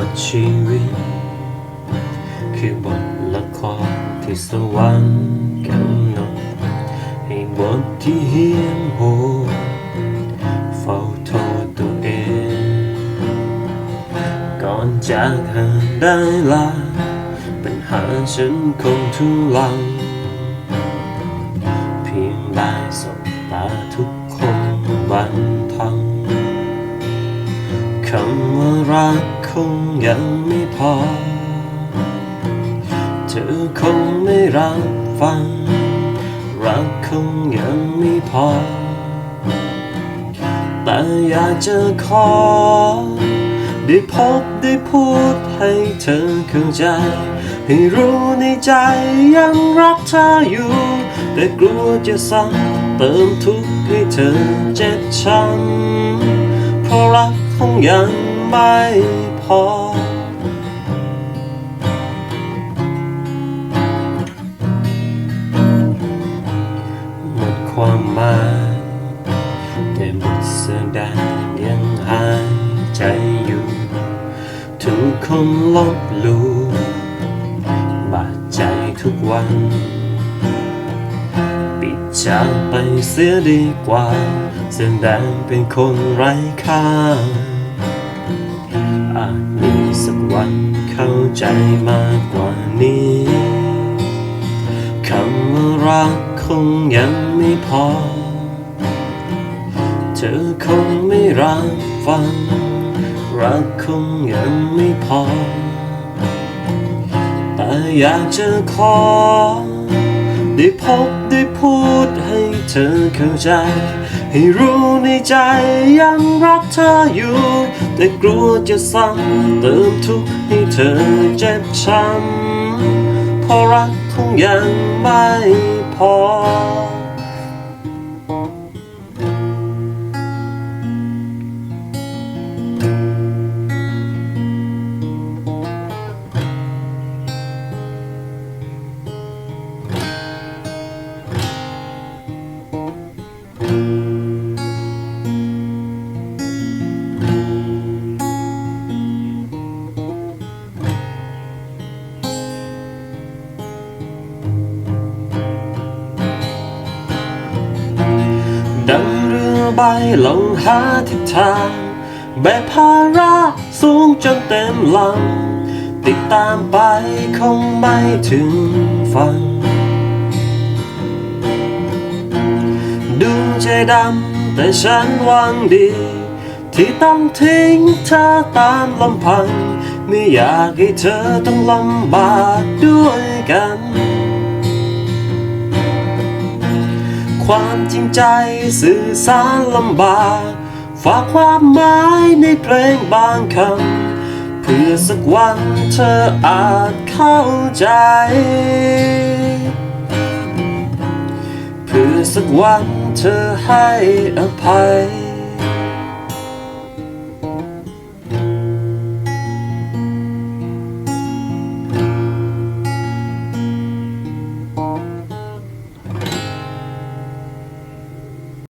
บทชีวิต คือบทละครที่สวรรค์กำหนดให้บทที่เฮี้ยมโหดเฝ้าโทษตัวเอง ก่อนจากห่างได้ลาปัญหาฉันคงทุลัง เพียงได้สบตาทุกคนบันทังคำว่ารัก งยังไม่พอ เธอคงไม่รับฟัง รักคงยังไม่พอ แต่อยากจะขอ ได้พบได้พูดให้เธอเข้าใจ ให้รู้ในใจยังรักเธออยู่ แต่กลัวจะซ้ำเติมทุกข์ให้เธอเจ็บช้ำเพราะรักคงยังไม่พ อ หมดความหมายแต่บทแสดงยังหายใจอยู่ทุกคนลบลู่บาดใจทุกวันปิดจากไปเสียดีกว่า แสดงเป็นคนไร้ค่า อาจมีสักวันเข้าใจมากกว่านี้คำว่ารักคงยังไม่พอ เธอคงไม่รับฟัง รักคงยังไม่พอ แต่อยากจะขอ ได้พบได้พูดให้เธอเข้าใจ ให้รู้ในใจยังรักเธออยู่ แต่กลัวจะซ้ำเติมทุกข์ให้เธอเจ็บช้ำเพราะรักคงยังไม่พอ เรือใบลงหาทิศทางแบกภาระสูงจนเต็มลำติดตามไปคงไม่ถึงฝั่งดูใจดำแต่ฉันหวังดี ที่ต้องทิ้งเธอตามลำพัง ไม่อยากให้เธอต้องลำบากด้วยกัน ความจริงใจสื่อสารลำบาก ฝากความหมายในเพลงบางคำ เพื่อสักวันเธออาจเข้าใจ เพื่อสักวันเธอให้อภัย